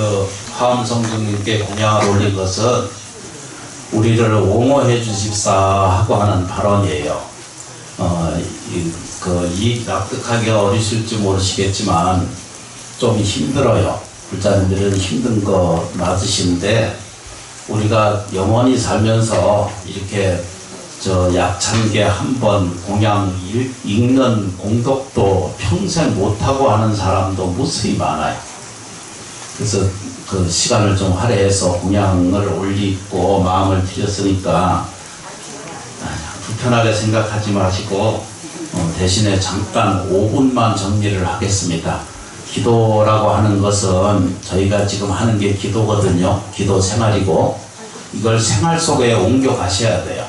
그 화엄성중님께 공양을 올린 것은 우리를 옹호해 주십사 하고 하는 발언이에요. 어, 이, 그, 이 납득하기가 어리실지 모르시겠지만 좀 힘들어요. 불자님들은 힘든 거 맞으신데 우리가 영원히 살면서 이렇게 저 약찬게 한 번 공양 읽- 읽는 공덕도 평생 못하고 하는 사람도 무수히 많아요. 그래서 그 시간을 좀 할애해서 공양을 올리고 마음을 드렸으니까 불편하게 생각하지 마시고 어, 대신에 잠깐 5분만 정리를 하겠습니다. 기도라고 하는 것은 저희가 지금 하는 게 기도거든요. 기도 생활이고 이걸 생활 속에 옮겨 가셔야 돼요.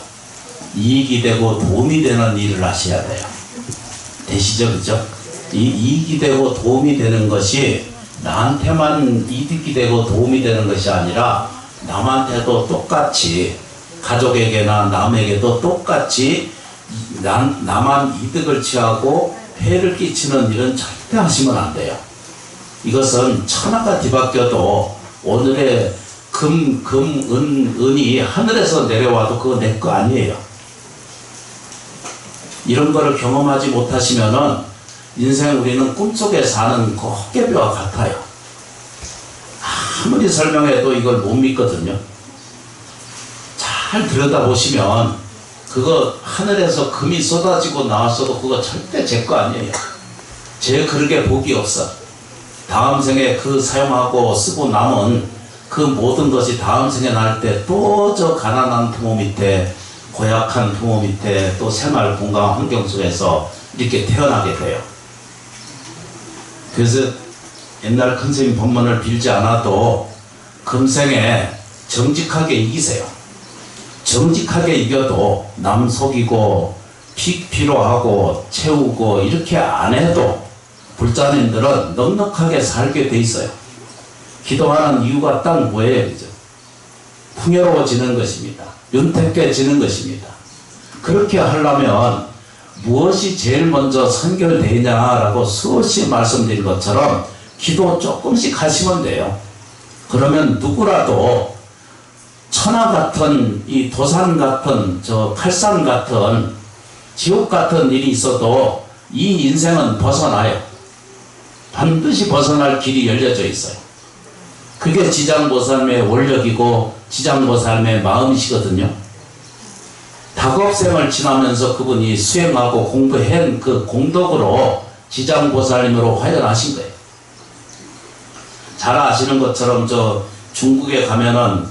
이익이 되고 도움이 되는 일을 하셔야 돼요. 되시죠, 그죠? 이 이익이 되고 도움이 되는 것이 나한테만 이득이 되고 도움이 되는 것이 아니라 남한테도 똑같이 가족에게나 남에게도 똑같이 남, 나만 이득을 취하고 폐를 끼치는 일은 절대 하시면 안 돼요. 이것은 천하가 뒤바뀌어도 오늘의 금, 금, 은, 은이 하늘에서 내려와도 그거 내 거 아니에요. 이런 거를 경험하지 못하시면은 인생 우리는 꿈속에 사는 그 헛개비와 같아요. 아무리 설명해도 이걸 못 믿거든요. 잘 들여다보시면 그거 하늘에서 금이 쏟아지고 나왔어도 그거 절대 제 거 아니에요. 제 그릇에 복이 없어. 다음 생에 그 사용하고 쓰고 남은 그 모든 것이 다음 생에 날 때 또 저 가난한 부모 밑에 고약한 부모 밑에 또 생활 공간 환경 속에서 이렇게 태어나게 돼요. 그래서 옛날 큰 스님 법문을 빌지 않아도 금생에 정직하게 이기세요. 정직하게 이겨도 남 속이고 피, 필요하고 채우고 이렇게 안 해도 불자님들은 넉넉하게 살게 돼 있어요. 기도하는 이유가 딱 뭐예요? 그죠? 풍요로워지는 것입니다. 윤택해지는 것입니다. 그렇게 하려면 무엇이 제일 먼저 선결되냐라고 수없이 말씀드린 것처럼 기도 조금씩 하시면 돼요. 그러면 누구라도 천하 같은 이 도산 같은 저 칼산 같은 지옥 같은 일이 있어도 이 인생은 벗어나요. 반드시 벗어날 길이 열려져 있어요. 그게 지장보살의 원력이고 지장보살의 마음이시거든요. 다급생을 지나면서 그분이 수행하고 공부한 그 공덕으로 지장보살님으로 화연하신 거예요. 잘 아시는 것처럼 저 중국에 가면은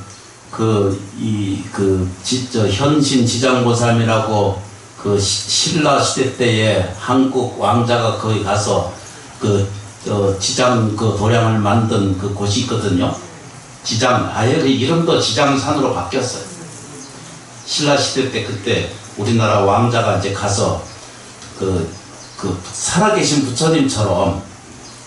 그 이그저 현신 지장보살이라고 그 시- 신라 시대 때에 한국 왕자가 거기 가서 그저 지장 그 도량을 만든 그 곳이 있거든요. 지장 아예 그 이름도 지장산으로 바뀌었어요. 신라 시대 때 그때 우리나라 왕자가 이제 가서 그, 그 살아계신 부처님처럼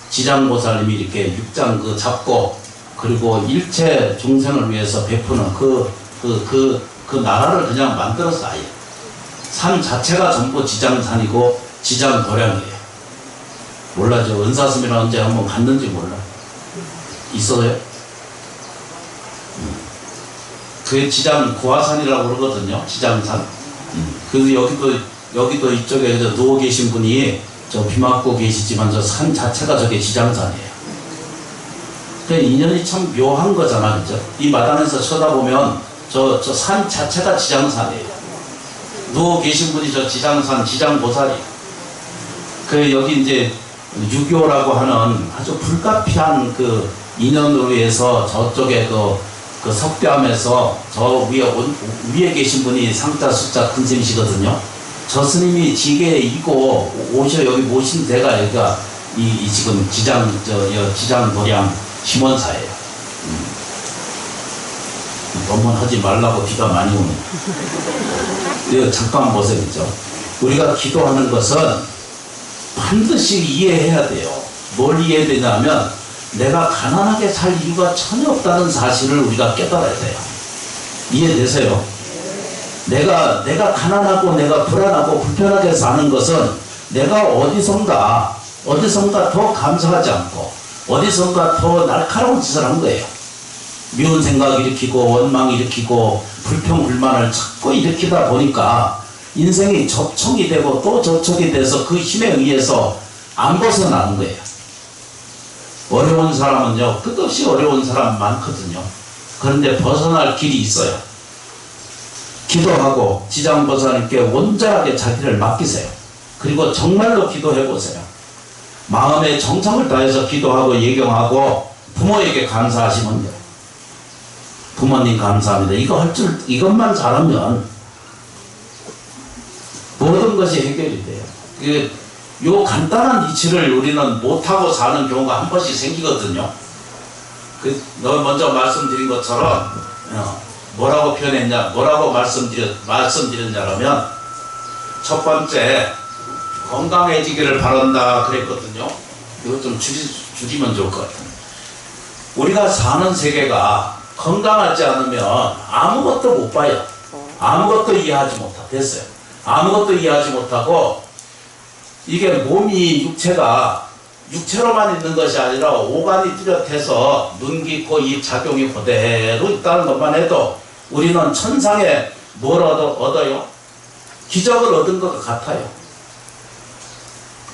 지장보살님이 이렇게 육장 그 잡고 그리고 일체 중생을 위해서 베푸는 그, 그, 그, 그 나라를 그냥 만들어서 아예. 산 자체가 전부 지장산이고 지장도량이에요. 몰라, 저 은사스미는 언제 한번 갔는지 몰라. 있어요? 그게 지장 구화산이라고 그러거든요. 지장산. 그래서 여기도 여기도 이쪽에 저 누워 계신 분이 저 비 맞고 계시지만 저 산 자체가 저게 지장산이에요. 그 인연이 참 묘한 거잖아, 그죠? 이 마당에서 쳐다보면 저 저 산 자체가 지장산이에요. 누워 계신 분이 저 지장산 지장보살이에요. 그 여기 이제 유교라고 하는 아주 불가피한 그 인연으로 해서 저쪽에 그, 그 석대암에서 저 위에 온- 위에 계신 분이 상자 숫자 큰 스님이시거든요. 저 스님이 지게 이고 오셔 여기 모신 데가 여기가 이, 이 지금 지장 저 여, 지장 도량 심원사예요. 음. 법문하지 말라고 비가 많이 오네. 이거 잠깐 보세요, 그죠? 우리가 기도하는 것은 반드시 이해해야 돼요. 뭘 이해해야 되냐면 내가 가난하게 살 이유가 전혀 없다는 사실을 우리가 깨달아야 돼요. 이해되세요? 내가 내가 가난하고 내가 불안하고 불편하게 사는 것은 내가 어디선가 어디선가 더 감사하지 않고 어디선가 더 날카로운 짓을 한 거예요. 미운 생각 일으키고 원망 일으키고 불평 불만을 자꾸 일으키다 보니까 인생이 접촉이 되고 또 접촉이 돼서 그 힘에 의해서 안 벗어나는 거예요. 어려운 사람은요 끝없이 어려운 사람 많거든요. 그런데 벗어날 길이 있어요. 기도하고 지장보살님께 온전하게 자기를 맡기세요. 그리고 정말로 기도해 보세요. 마음의 정성을 다해서 기도하고 예경하고 부모에게 감사하시면 돼요. 부모님 감사합니다. 이거 할 줄, 이것만 잘하면 모든 것이 해결이 돼요. 그, 요 간단한 이치를 우리는 못하고 사는 경우가 한 번씩 생기거든요. 그, 너 먼저 말씀드린 것처럼, 어, 뭐라고 표현했냐, 뭐라고 말씀드렸, 말씀드렸냐면, 첫 번째, 건강해지기를 바란다 그랬거든요. 이거 좀 줄이, 줄이면 좋을 것 같아요. 우리가 사는 세계가 건강하지 않으면 아무것도 못 봐요. 아무것도 이해하지 못하 됐어요. 아무것도 이해하지 못하고 이게 몸이 육체가 육체로만 있는 것이 아니라 오간이 뚜렷해서 눈, 귀, 코, 입 작용이 그대로 있다는 것만 해도 우리는 천상에 뭘 얻어, 얻어요? 기적을 얻은 것 같아요.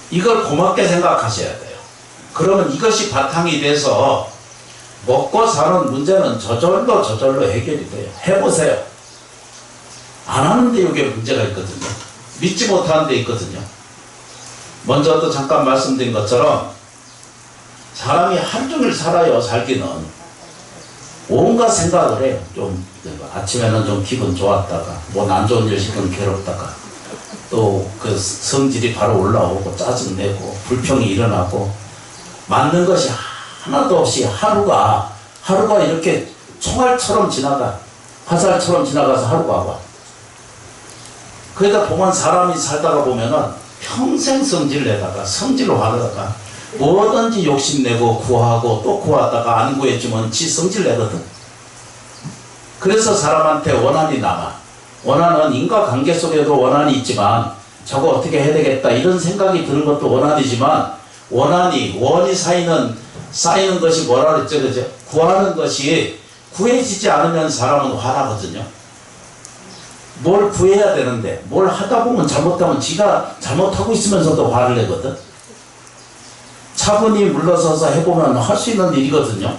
이걸 고맙게 생각하셔야 돼요. 그러면 이것이 바탕이 돼서 먹고 사는 문제는 저절로 저절로 해결이 돼요. 해보세요. 안 하는데 이게 문제가 있거든요. 믿지 못하는 데 있거든요. 먼저도 잠깐 말씀드린 것처럼 사람이 하루 종일 살아요, 살기는. 온갖 생각을 해요. 좀, 아침에는 좀 기분 좋았다가, 뭐안 좋은 일 시키면 괴롭다가, 또 그 성질이 바로 올라오고, 짜증내고, 불평이 일어나고, 맞는 것이 하나도 없이 하루가, 하루가 이렇게 총알처럼 지나가, 화살처럼 지나가서 하루가 와. 그러다 보면 사람이 살다가 보면은 평생 성질 내다가 성질로 하다가 뭐든지 욕심내고 구하고 또 구하다가 안 구했지만 지 성질 내거든. 그래서 사람한테 원한이 남아. 원한은 인과관계 속에도 원한이 있지만 저거 어떻게 해야 되겠다 이런 생각이 드는 것도 원한이지만 원한이 원이 쌓이는 쌓이는 것이 뭐라 그랬죠 그죠? 구하는 것이 구해지지 않으면 사람은 화나거든요. 뭘 구해야 되는데 뭘 하다 보면 잘못하면 지가 잘못하고 있으면서도 화를 내거든. 차분히 물러서서 해보면 할 수 있는 일이거든요.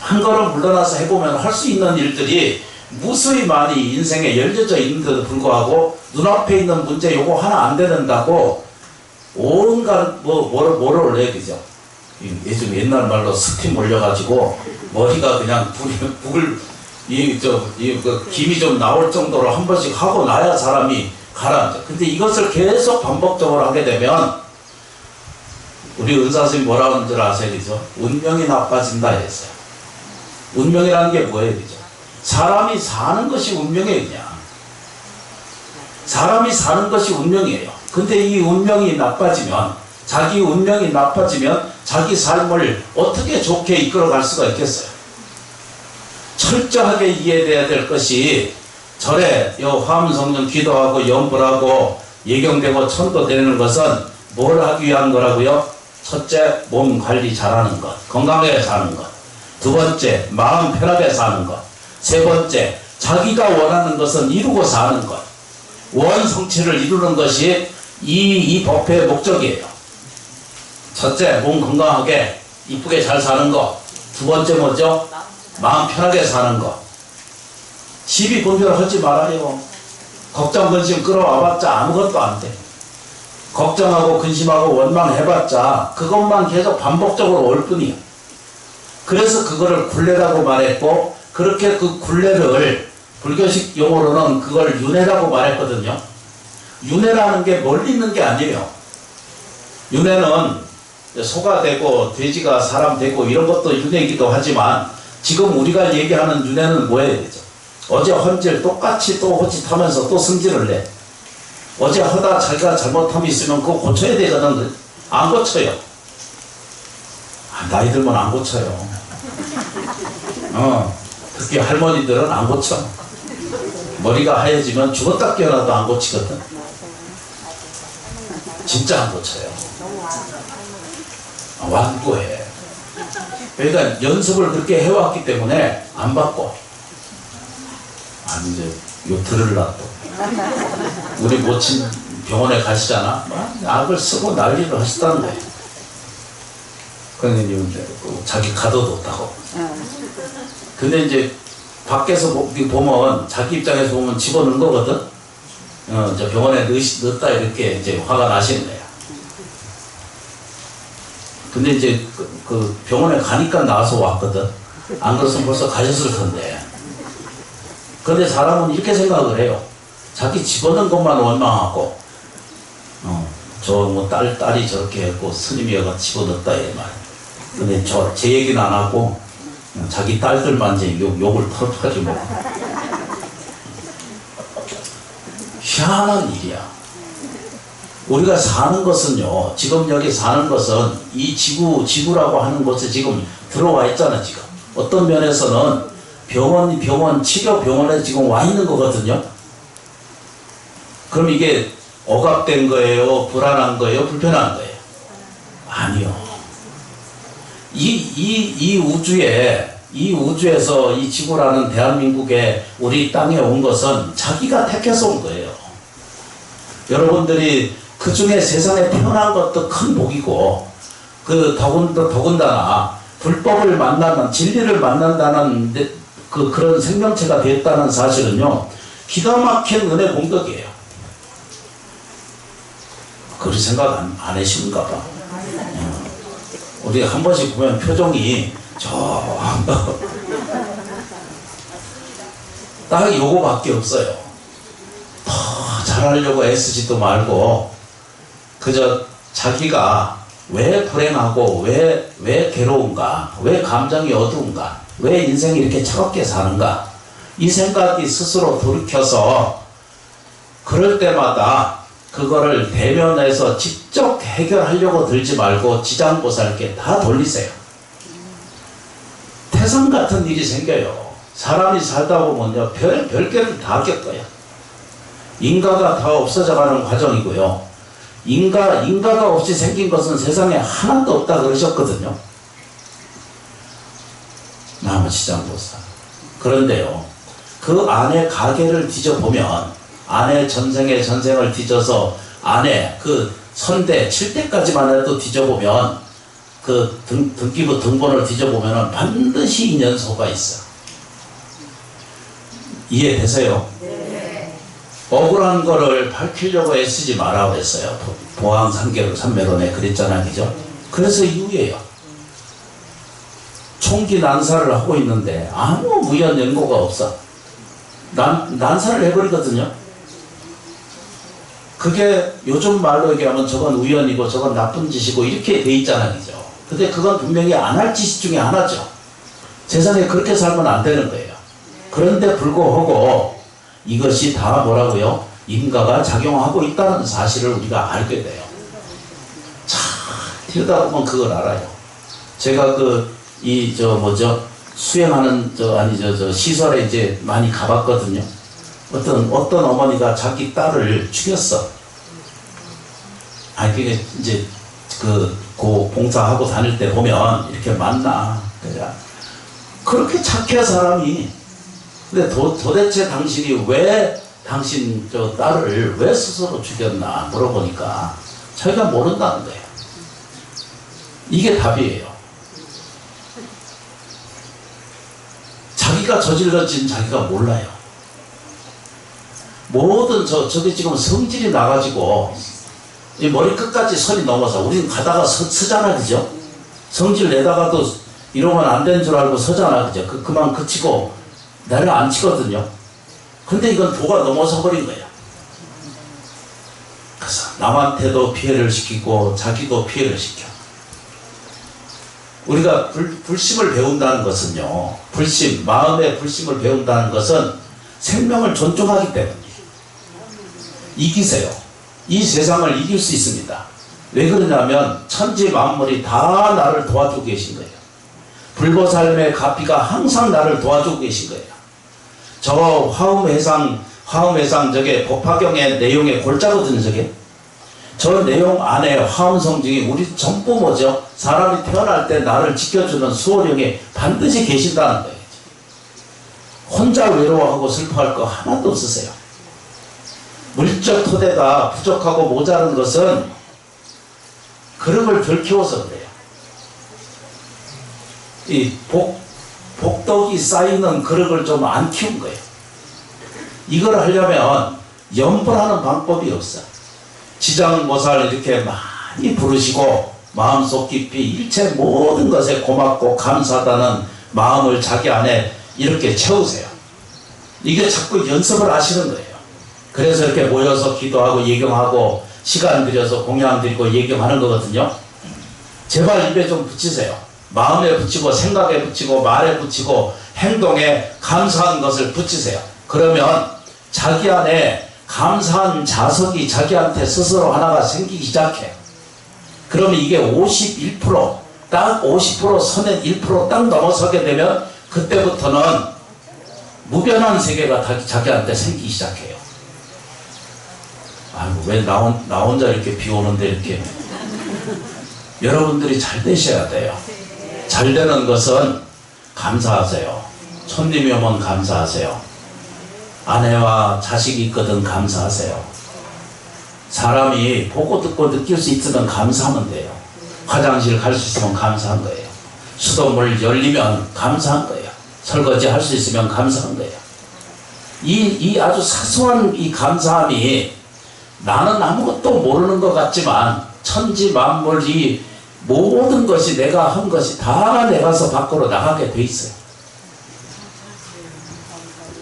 한 걸음 물러나서 해보면 할 수 있는 일들이 무수히 많이 인생에 열려져 있는데도 불구하고 눈앞에 있는 문제 요거 하나 안 되는다고 온갖 뭐 뭐를 뭐를 올려 그죠? 요즘 옛날 말로 스피 몰려가지고 머리가 그냥 불이 북을 이 저 이 그 김이 좀 나올 정도로 한 번씩 하고 나야 사람이 가라앉아. 근데 이것을 계속 반복적으로 하게 되면 우리 은사 선생님 뭐라고 하는 줄 아세요? 그죠? 운명이 나빠진다 했어요. 운명이라는 게 뭐예요? 그죠? 사람이 사는 것이 그냥. 사람이 사는 것이 운명이에요. 근데 이 운명이 나빠지면, 자기 운명이 나빠지면 자기 삶을 어떻게 좋게 이끌어갈 수가 있겠어요? 철저하게 이해돼야 될 것이 절에 요 화문성령 기도하고 염불하고 예경되고 천도되는 것은 뭘 하기 위한 거라고요? 첫째, 몸 관리 잘하는 것, 건강하게 사는 것. 두 번째, 마음 편하게 사는 것. 세 번째, 자기가 원하는 것은 이루고 사는 것. 원 성취를 이루는 것이 이, 이 법회의 목적이에요. 첫째, 몸 건강하게 이쁘게 잘 사는 것. 두 번째 뭐죠? 마음 편하게 사는 것. 시비 분별 하지 말아요. 걱정 근심 끌어와봤자 아무것도 안 돼. 걱정하고 근심하고 원망해봤자 그것만 계속 반복적으로 올 뿐이야. 그래서 그거를 굴레라고 말했고 그렇게 그 굴레를 불교식 용어로는 그걸 윤회라고 말했거든요. 윤회라는 게 멀리 있는 게 아니에요. 윤회는 소가 되고 돼지가 사람 되고 이런 것도 윤회이기도 하지만 지금 우리가 얘기하는 윤회는 뭐예요? 어제 헌질 똑같이 또 호짓하면서 또 승질을 내. 어제 하다 자기가 잘못함이 있으면 그거 고쳐야 되거든. 안 고쳐요. 아, 나이 들면 안 고쳐요. 어, 특히 할머니들은 안 고쳐. 머리가 하얘지면 죽었다 깨어나도 안 고치거든. 진짜 안 고쳐요. 완고해. 그러니까 연습을 그렇게 해왔기 때문에 안 바꿔. 아니 이제 요 들을라 또. 우리 모친 병원에 가시잖아. 막 약을 쓰고 난리를 하시다는 거예요. 근데 이제 또 자기 가도도 없다고. 근데 이제 밖에서 보- 보면 자기 입장에서 보면 집어넣은 거거든. 어, 저 병원에 넣, 넣었다 이렇게 이제 화가 나시는 거야. 근데 이제 그, 그 병원에 가니까 나와서 왔거든. 안 그랬으면 벌써 가셨을 텐데. 근데 사람은 이렇게 생각을 해요. 자기 집어넣은 것만 원망하고, 어, 저뭐 딸, 딸이 저렇게 했고 스님이 가 집어넣었다 이 말. 근데 저 제 얘기는 안 하고 자기 딸들만 이제 욕, 욕을 먹고. 희한한 일이야. 우리가 사는 것은요, 지금 여기 사는 것은 이 지구, 지구라고 하는 곳에 지금 들어와 있잖아, 지금. 어떤 면에서는 병원, 병원, 치료 병원에 지금 와 있는 거거든요. 그럼 이게 억압된 거예요? 불안한 거예요? 불편한 거예요? 아니요. 이, 이, 이 우주에, 이 우주에서 이 지구라는 대한민국에 우리 땅에 온 것은 자기가 택해서 온 거예요. 여러분들이 그 중에 세상에 태어난 것도 큰 복이고, 그 더군, 더군다나 불법을 만나는, 진리를 만난다는 데- 그, 그런 생명체가 됐다는 사실은요, 기가 막힌 은혜 공덕이에요. 그런 생각 안, 안 하시는가 봐. 어. 우리 한 번씩 보면 표정이 저, 딱 요거밖에 없어요. 더 잘하려고 애쓰지도 말고, 그저 자기가 왜 불행하고 왜, 왜 괴로운가, 왜 감정이 어두운가, 왜 인생이 이렇게 차갑게 사는가, 이 생각이 스스로 돌이켜서 그럴 때마다 그거를 대면해서 직접 해결하려고 들지 말고 지장보살께 다 돌리세요. 태산 같은 일이 생겨요. 사람이 살다 보면요, 별, 별개를 다 겪어요. 인가가 다 없어져가는 과정이고요. 인가, 인가가 없이 생긴 것은 세상에 하나도 없다 그러셨거든요. 나무지장보살. 그런데요, 그 안에 가게를 뒤져보면, 안에 전생에 전생을 뒤져서, 안에 그 선대, 7대까지만 해도 뒤져보면, 그 등, 등기부 등본을 뒤져보면 반드시 인연소가 있어. 이해되세요? 억울한 거를 밝히려고 애쓰지 그랬어요. 보- 보항 삼계로 삼매론에 그랬잖아요. 그죠? 그래서 이유예요. 총기 난사를 하고 있는데 아무 무연 연고가 없어. 난, 난사를 해버리거든요. 그게 요즘 말로 얘기하면 저건 우연이고 저건 나쁜 짓이고 이렇게 돼 있잖아요. 그죠? 근데 그건 분명히 안 할 짓 중에 하나죠. 세상에 그렇게 살면 안 되는 거예요. 그런데 불구하고 이것이 다 뭐라고요? 인가가 작용하고 있다는 사실을 우리가 알게 돼요. 참, 들여다보면 그걸 알아요. 제가 그, 이, 저, 뭐죠? 수행하는, 저, 아니, 저, 저, 시설에 이제 많이 가봤거든요. 어떤, 어떤 어머니가 자기 딸을 죽였어. 아니, 그게 이제, 그, 고 봉사하고 다닐 때 보면 이렇게 만나. 그래. 그렇게 착해, 사람이. 근데 도, 도대체 당신이 왜 당신 저 딸을 왜 스스로 죽였나 물어보니까 자기가 모른다는 거예요. 이게 답이에요. 자기가 저질러진 자기가 몰라요. 모든 저 저게 지금 성질이 나가지고 이 머리 끝까지 선이 넘어서 우리는 가다가 서, 서잖아 그죠? 성질 내다가도 이러면 안 되는 줄 알고 서잖아 그죠? 그, 그만 그치고 나를 안 치거든요. 근데 이건 도가 넘어서 버린 거야. 그래서 남한테도 피해를 시키고 자기도 피해를 시켜. 우리가 불, 불심을 배운다는 것은요. 불심, 마음의 불심을 배운다는 것은 생명을 존중하기 때문이에요. 이기세요. 이 세상을 이길 수 있습니다. 왜 그러냐면 천지 만물이 다 나를 도와주고 계신 거예요. 불보살의 가피가 항상 나를 도와주고 계신 거예요. 저 화음회상, 화음회상 저게 법화경의 내용의 골자거든요, 저게. 저 내용 안에 화엄성중이 우리 전부 뭐죠? 사람이 태어날 때 나를 지켜주는 수호령이 반드시 계신다는 거예요. 혼자 외로워하고 슬퍼할 거 하나도 없으세요. 물적 토대가 부족하고 모자른 것은 덜 키워서 그래요. 이 복, 복덕이 쌓이는 그릇을 좀 안 키운 거예요. 이걸 하려면 염불하는 방법이 없어. 지장모살 이렇게 많이 부르시고 마음속 깊이 일체 모든 것에 고맙고 감사하다는 마음을 자기 안에 이렇게 채우세요. 이게 자꾸 연습을 하시는 거예요. 그래서 이렇게 모여서 기도하고 예경하고 시간 들여서 공양 드리고 예경하는 거거든요. 제발 입에 좀 붙이세요. 마음에 붙이고 생각에 붙이고 말에 붙이고 행동에 감사한 것을 붙이세요. 그러면 자기 안에 감사한 자석이 자기한테 스스로 하나가 생기기 시작해. 그러면 이게 51%, 딱 50% 선에 1%딱 넘어서게 되면 그때부터는 무변한 세계가 다- 자기한테 생기기 시작해요. 아이고, 왜나 혼자 이렇게 비 오는데 이렇게. 여러분들이 잘 되셔야 돼요. 잘 되는 것은 감사하세요. 손님이 오면 감사하세요. 아내와 자식이 있거든 감사하세요. 사람이 보고 듣고 느낄 수 있으면 감사하면 돼요. 화장실 갈 수 있으면 감사한 거예요. 수돗물 열리면 감사한 거예요. 설거지 할 수 있으면 감사한 거예요. 이, 이 아주 사소한 이 감사함이 나는 아무것도 모르는 것 같지만 천지 만물 이 모든 것이 내가 한 것이 다 내가서 밖으로 나가게 돼 있어요.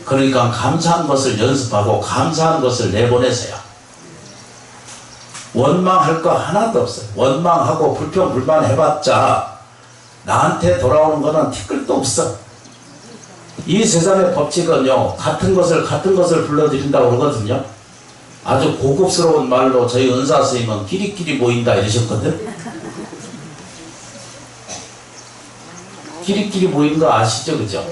그러니까 감사한 것을 연습하고 감사한 것을 내보내세요. 원망할 거 하나도 없어요. 원망하고 불평 불만 해봤자 나한테 돌아오는 거는 티끌도 없어. 이 세상의 법칙은요 같은 것을 같은 것을 불러들인다고 그러거든요. 아주 고급스러운 말로 저희 은사 스님은 끼리끼리 모인다 이러셨거든. 끼리끼리 모인 거 아시죠, 그죠?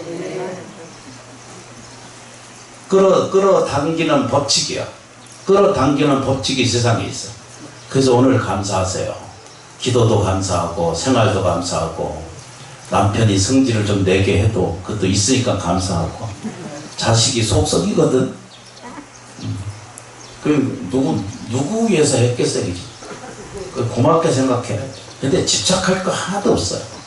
끌어 끌어당기는 법칙이야. 끌어당기는 법칙이 세상에 있어. 그래서 오늘 감사하세요. 기도도 감사하고 생활도 감사하고 남편이 성질을 좀 내게 해도 그것도 있으니까 감사하고 자식이 속썩이거든. 음. 그 누구 누구 위해서 했겠어요? 그 고맙게 생각해. 근데 집착할 거 하나도 없어요.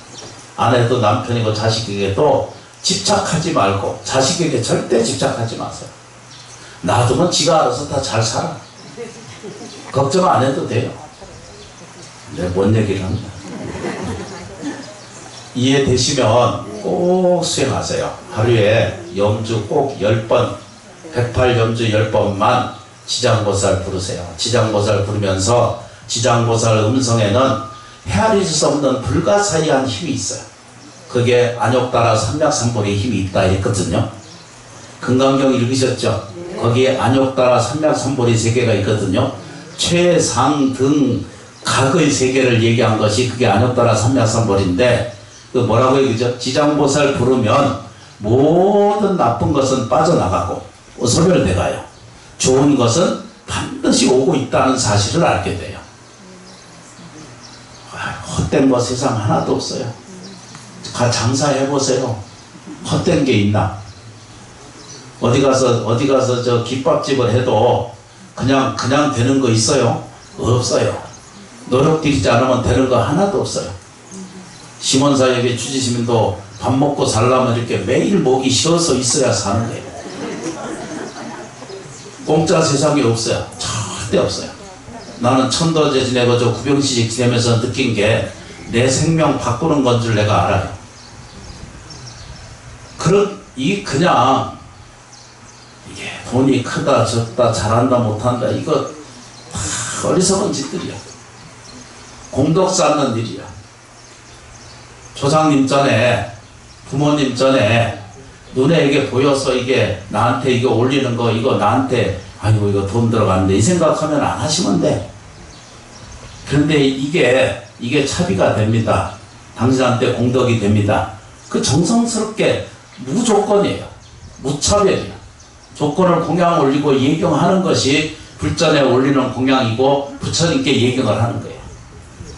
아내도 남편이고 자식에게도 집착하지 말고 자식에게 절대 집착하지 마세요. 놔두면 지가 알아서 다 잘 살아. 걱정 안 해도 돼요. 내가 뭔 얘기를 한다. 이해되시면 꼭 수행하세요. 하루에 염주 꼭 10번, 108 염주 10번만 지장보살 부르세요. 지장보살 부르면서 지장보살 음성에는 헤아릴 수 없는 불가사의한 힘이 있어요. 그게 안욕따라 삼맥삼볼의 힘이 있다 했거든요. 금강경 읽으셨죠? 거기에 안욕따라 삼맥삼볼의 세계가 있거든요. 최상 등 각의 세계를 얘기한 것이 그게 안욕따라 삼맥삼볼인데 그 뭐라고 얘기죠? 지장보살 부르면 모든 나쁜 것은 빠져나가고 소멸돼가요. 좋은 것은 반드시 오고 있다는 사실을 알게 돼요. 아, 헛된 거 세상 하나도 없어요. 가 장사해 보세요. 헛된 게 있나? 어디 가서 어디 가서 저 김밥집을 해도 그냥 그냥 되는 거 있어요? 없어요. 노력 들이지 않으면 되는 거 하나도 없어요. 심원사역의 주지시민도 밥 먹고 살려면 이렇게 매일 목이 쉬어서 있어야 사는 거예요. 공짜 세상에 없어요. 절대 없어요. 나는 천도제 지내고 저 구병시식 지내면서 느낀 게 내 생명 바꾸는 건 줄 내가 알아요. 그런 이 그냥 이게 돈이 크다 적다 잘한다 못한다 이거 다 어리석은 짓들이야. 공덕 쌓는 일이야. 조상님 전에 부모님 전에 눈에 이게 보여서 이게 나한테 이거 올리는 거 이거 나한테 아이고 이거 돈 들어갔는데 이 생각하면 안 하시면 돼. 그런데 이게 이게 차비가 됩니다. 당신한테 공덕이 됩니다. 그 정성스럽게 무조건이에요. 무차별이에요. 조건을 공양 올리고 예경하는 것이 불전에 올리는 공양이고 부처님께 예경을 하는 거예요.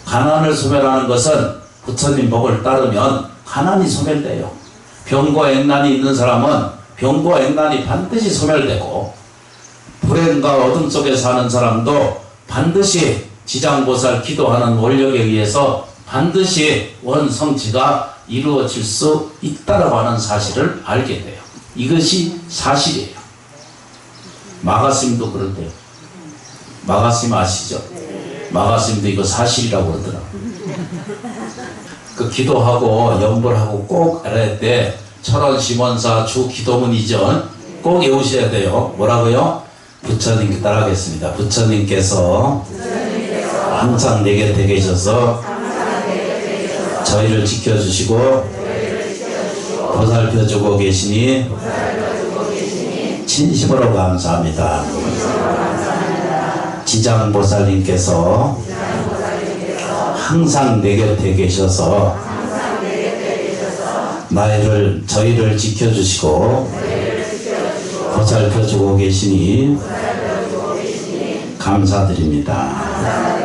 가난을 소멸하는 것은 부처님 법을 따르면 가난이 소멸돼요. 병과 액난이 있는 사람은 병과 액난이 반드시 소멸되고 불행과 어둠 속에 사는 사람도 반드시 지장보살 기도하는 원력에 의해서 반드시 원성취가 이루어질 수 있다라고 하는 사실을 알게 돼요. 이것이 사실이에요. 마가스님도 그런데요. 마가스님 아시죠? 마가스님도 이거 사실이라고 그러더라고요. 그 기도하고 연불하고 꼭 알아야 돼. 철원 심원사 주 기도문이죠. 꼭 외우셔야 돼요. 뭐라고요? 부처님께 따라하겠습니다. 부처님께서 항상 내 곁에 계셔서 저희를 지켜주시고 보살펴주고 계시니 진심으로 감사합니다. 지장보살님께서 항상 내 곁에 계셔서 나이를 저희를 지켜주시고 보살펴주고 계시니 감사드립니다.